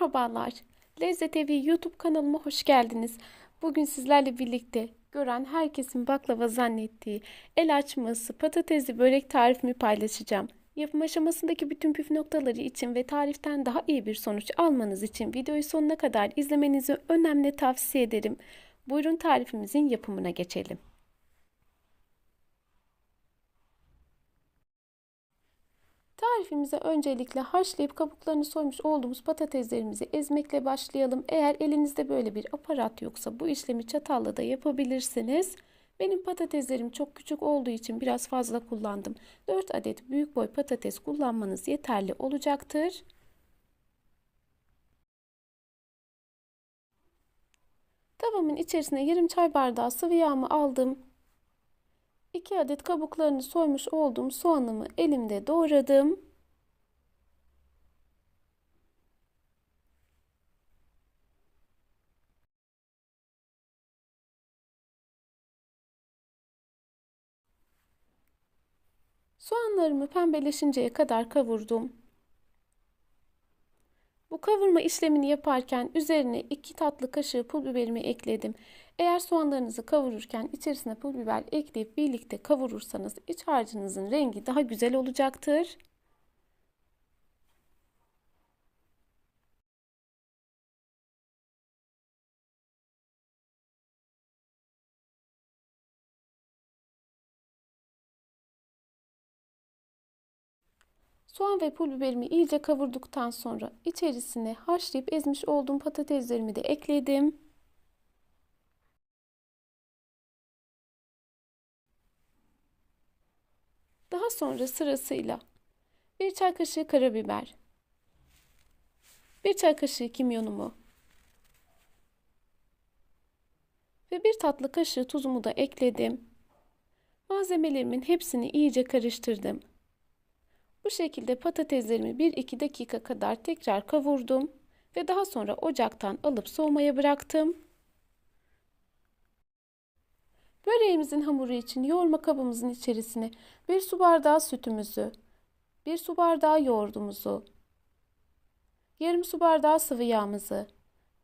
Merhabalar. Lezzet Evi YouTube kanalıma hoş geldiniz. Bugün sizlerle birlikte gören herkesin baklava zannettiği el açması patatesli börek tarifimi paylaşacağım. Yapım aşamasındaki bütün püf noktaları için ve tariften daha iyi bir sonuç almanız için videoyu sonuna kadar izlemenizi önemli tavsiye ederim. Buyurun tarifimizin yapımına geçelim. Tarifimize öncelikle haşlayıp kabuklarını soymuş olduğumuz patateslerimizi ezmekle başlayalım. Eğer elinizde böyle bir aparat yoksa bu işlemi çatalla da yapabilirsiniz. Benim patateslerim çok küçük olduğu için biraz fazla kullandım. 4 adet büyük boy patates kullanmanız yeterli olacaktır. Tavamın içerisine yarım çay bardağı sıvı yağımı aldım. 2 adet kabuklarını soymuş olduğum soğanımı elimde doğradım. Soğanlarımı pembeleşinceye kadar kavurdum. Bu kavurma işlemini yaparken üzerine 2 tatlı kaşığı pul biberimi ekledim. Eğer soğanlarınızı kavururken içerisine pul biber ekleyip birlikte kavurursanız iç harcınızın rengi daha güzel olacaktır. Soğan ve pul biberimi iyice kavurduktan sonra içerisine haşlayıp ezmiş olduğum patateslerimi de ekledim. Daha sonra sırasıyla bir çay kaşığı karabiber, bir çay kaşığı kimyonumu ve bir tatlı kaşığı tuzumu da ekledim. Malzemelerimin hepsini iyice karıştırdım. Bu şekilde patateslerimi 1-2 dakika kadar tekrar kavurdum ve daha sonra ocaktan alıp soğumaya bıraktım. Böreğimizin hamuru için yoğurma kabımızın içerisine 1 su bardağı sütümüzü, 1 su bardağı yoğurdumuzu, yarım su bardağı sıvı yağımızı,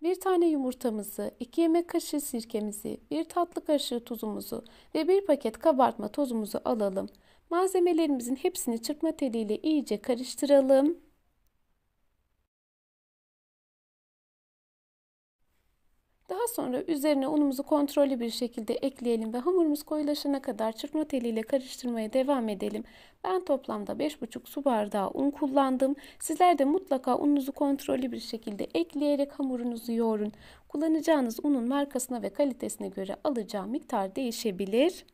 bir tane yumurtamızı, 2 yemek kaşığı sirkemizi, 1 tatlı kaşığı tuzumuzu ve 1 paket kabartma tozumuzu alalım. Malzemelerimizin hepsini çırpma teliyle iyice karıştıralım. Daha sonra üzerine unumuzu kontrollü bir şekilde ekleyelim ve hamurumuz koyulaşana kadar çırpma teliyle karıştırmaya devam edelim. Ben toplamda 5,5 su bardağı un kullandım. Sizler de mutlaka ununuzu kontrollü bir şekilde ekleyerek hamurunuzu yoğurun. Kullanacağınız unun markasına ve kalitesine göre alacağı miktar değişebilir.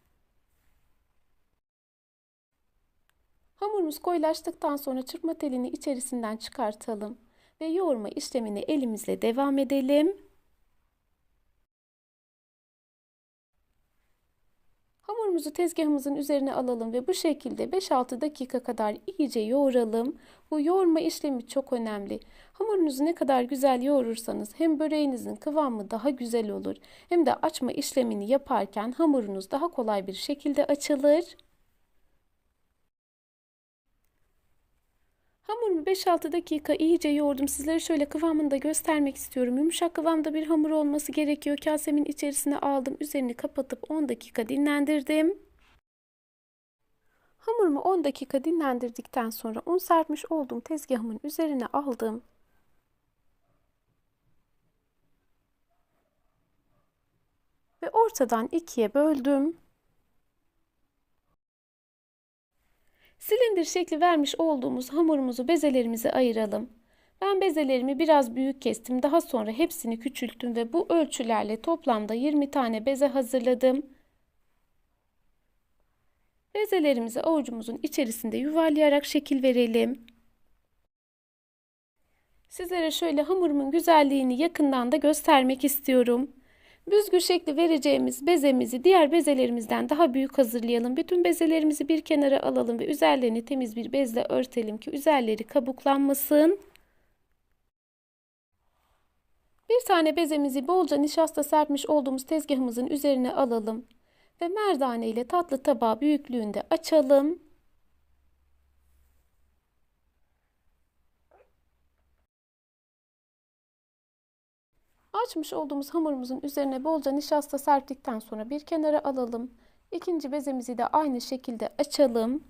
Hamurumuz koyulaştıktan sonra çırpma telini içerisinden çıkartalım ve yoğurma işlemine elimizle devam edelim. Hamurumuzu tezgahımızın üzerine alalım ve bu şekilde 5-6 dakika kadar iyice yoğuralım. Bu yoğurma işlemi çok önemli. Hamurunuzu ne kadar güzel yoğurursanız hem böreğinizin kıvamı daha güzel olur hem de açma işlemini yaparken hamurunuz daha kolay bir şekilde açılır. Hamurumu 5-6 dakika iyice yoğurdum. Sizlere şöyle kıvamını da göstermek istiyorum. Yumuşak kıvamda bir hamur olması gerekiyor. Kasemin içerisine aldım. Üzerini kapatıp 10 dakika dinlendirdim. Hamurumu 10 dakika dinlendirdikten sonra un serpmiş olduğum tezgahımın üzerine aldım. Ve ortadan ikiye böldüm. Silindir şekli vermiş olduğumuz hamurumuzu bezelerimize ayıralım. Ben bezelerimi biraz büyük kestim. Daha sonra hepsini küçülttüm ve bu ölçülerle toplamda 20 tane beze hazırladım. Bezelerimizi avucumuzun içerisinde yuvarlayarak şekil verelim. Sizlere şöyle hamurumun güzelliğini yakından da göstermek istiyorum. Büzgü şekli vereceğimiz bezemizi diğer bezelerimizden daha büyük hazırlayalım. Bütün bezelerimizi bir kenara alalım ve üzerlerini temiz bir bezle örtelim ki üzerleri kabuklanmasın. Bir tane bezemizi bolca nişasta serpmiş olduğumuz tezgahımızın üzerine alalım ve merdane ile tatlı tabağı büyüklüğünde açalım. Açmış olduğumuz hamurumuzun üzerine bolca nişasta serptikten sonra bir kenara alalım. İkinci bezemizi de aynı şekilde açalım.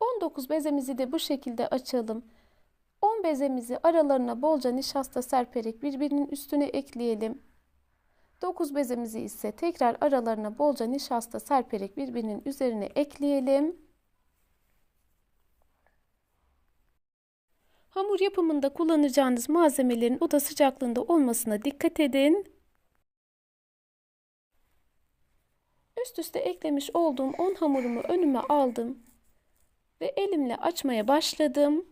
19 bezemizi de bu şekilde açalım. 10 bezemizi aralarına bolca nişasta serperek birbirinin üstüne ekleyelim. 9 bezemizi ise tekrar aralarına bolca nişasta serperek birbirinin üzerine ekleyelim. Hamur yapımında kullanacağınız malzemelerin oda sıcaklığında olmasına dikkat edin. Üst üste eklemiş olduğum 10 hamurumu önüme aldım ve elimle açmaya başladım.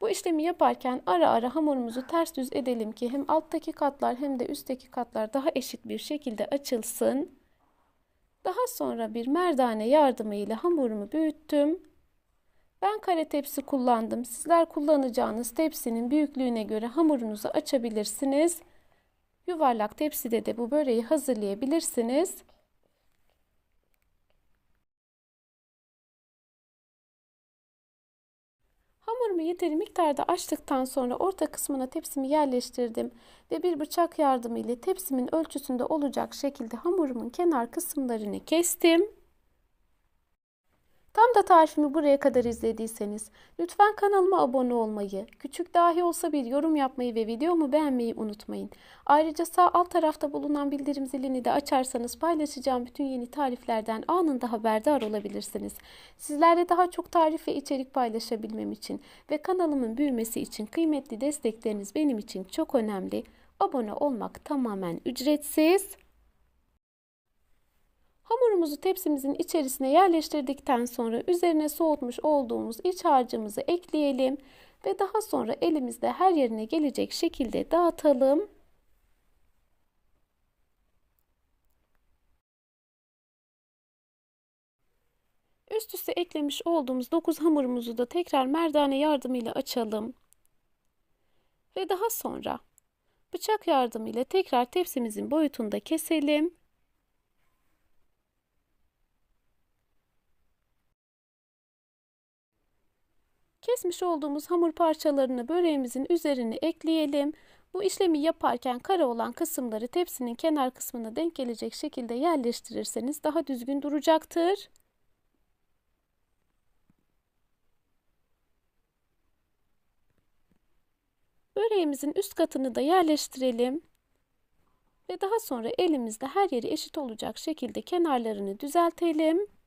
Bu işlemi yaparken ara ara hamurumuzu ters düz edelim ki hem alttaki katlar hem de üstteki katlar daha eşit bir şekilde açılsın. Daha sonra bir merdane yardımıyla hamurumu büyüttüm. Ben kare tepsi kullandım. Sizler kullanacağınız tepsinin büyüklüğüne göre hamurunuzu açabilirsiniz. Yuvarlak tepside de bu böreği hazırlayabilirsiniz. Hamurumu yeteri miktarda açtıktan sonra orta kısmına tepsimi yerleştirdim ve bir bıçak yardımıyla tepsimin ölçüsünde olacak şekilde hamurumun kenar kısımlarını kestim. Tam da tarifimi buraya kadar izlediyseniz lütfen kanalıma abone olmayı, küçük dahi olsa bir yorum yapmayı ve videomu beğenmeyi unutmayın. Ayrıca sağ alt tarafta bulunan bildirim zilini de açarsanız paylaşacağım bütün yeni tariflerden anında haberdar olabilirsiniz. Sizlerle daha çok tarif ve içerik paylaşabilmem için ve kanalımın büyümesi için kıymetli destekleriniz benim için çok önemli. Abone olmak tamamen ücretsiz. Hamurumuzu tepsimizin içerisine yerleştirdikten sonra üzerine soğutmuş olduğumuz iç harcımızı ekleyelim ve daha sonra elimizde her yerine gelecek şekilde dağıtalım. Üst üste eklemiş olduğumuz 9 hamurumuzu da tekrar merdane yardımıyla açalım. Ve daha sonra bıçak yardımıyla tekrar tepsimizin boyutunda keselim. Kesmiş olduğumuz hamur parçalarını böreğimizin üzerine ekleyelim. Bu işlemi yaparken kare olan kısımları tepsinin kenar kısmına denk gelecek şekilde yerleştirirseniz daha düzgün duracaktır. Böreğimizin üst katını da yerleştirelim. Ve daha sonra elimizde her yeri eşit olacak şekilde kenarlarını düzeltelim.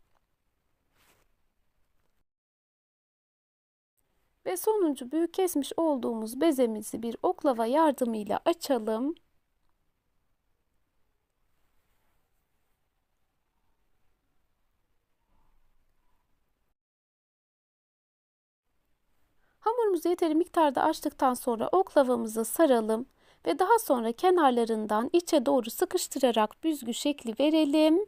Ve sonuncu büyük kesmiş olduğumuz bezemizi bir oklava yardımıyla açalım. Hamurumuzu yeteri miktarda açtıktan sonra oklavamızı saralım ve daha sonra kenarlarından içe doğru sıkıştırarak büzgü şekli verelim.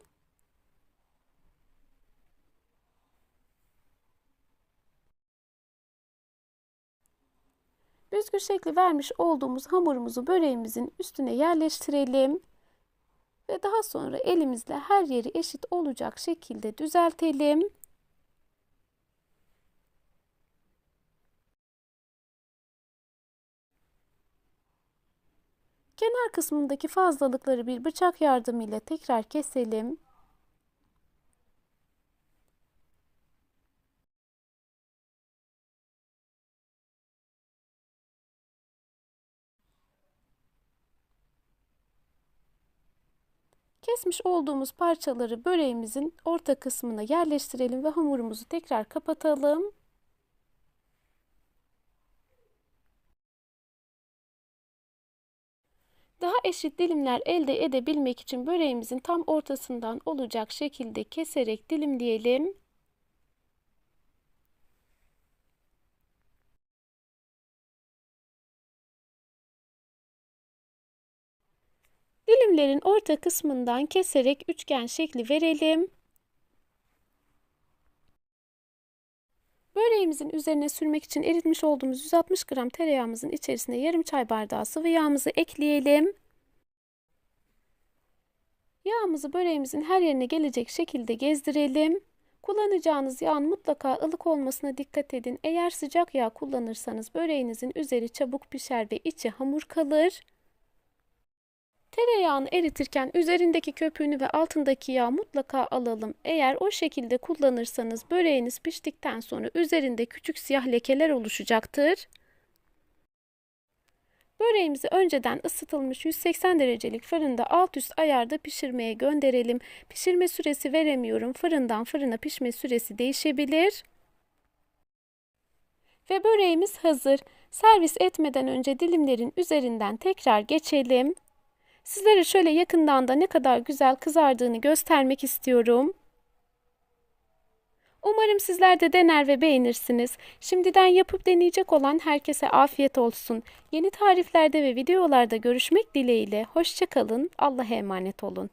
Büzgü şekli vermiş olduğumuz hamurumuzu böreğimizin üstüne yerleştirelim. Ve daha sonra elimizle her yeri eşit olacak şekilde düzeltelim. Kenar kısmındaki fazlalıkları bir bıçak yardımıyla tekrar keselim. Kesmiş olduğumuz parçaları böreğimizin orta kısmına yerleştirelim ve hamurumuzu tekrar kapatalım. Daha eşit dilimler elde edebilmek için böreğimizin tam ortasından olacak şekilde keserek dilimleyelim. Dilimlerin orta kısmından keserek üçgen şekli verelim. Böreğimizin üzerine sürmek için eritmiş olduğumuz 160 gram tereyağımızın içerisine yarım çay bardağı sıvı yağımızı ekleyelim. Yağımızı böreğimizin her yerine gelecek şekilde gezdirelim. Kullanacağınız yağın mutlaka ılık olmasına dikkat edin. Eğer sıcak yağ kullanırsanız böreğinizin üzeri çabuk pişer ve içi hamur kalır. Tereyağını eritirken üzerindeki köpüğünü ve altındaki yağı mutlaka alalım. Eğer o şekilde kullanırsanız böreğiniz piştikten sonra üzerinde küçük siyah lekeler oluşacaktır. Böreğimizi önceden ısıtılmış 180 derecelik fırında alt üst ayarda pişirmeye gönderelim. Pişirme süresi veremiyorum. Fırından fırına pişme süresi değişebilir. Ve böreğimiz hazır. Servis etmeden önce dilimlerin üzerinden tekrar geçelim. Sizlere şöyle yakından da ne kadar güzel kızardığını göstermek istiyorum. Umarım sizler de dener ve beğenirsiniz. Şimdiden yapıp deneyecek olan herkese afiyet olsun. Yeni tariflerde ve videolarda görüşmek dileğiyle. Hoşçakalın. Allah'a emanet olun.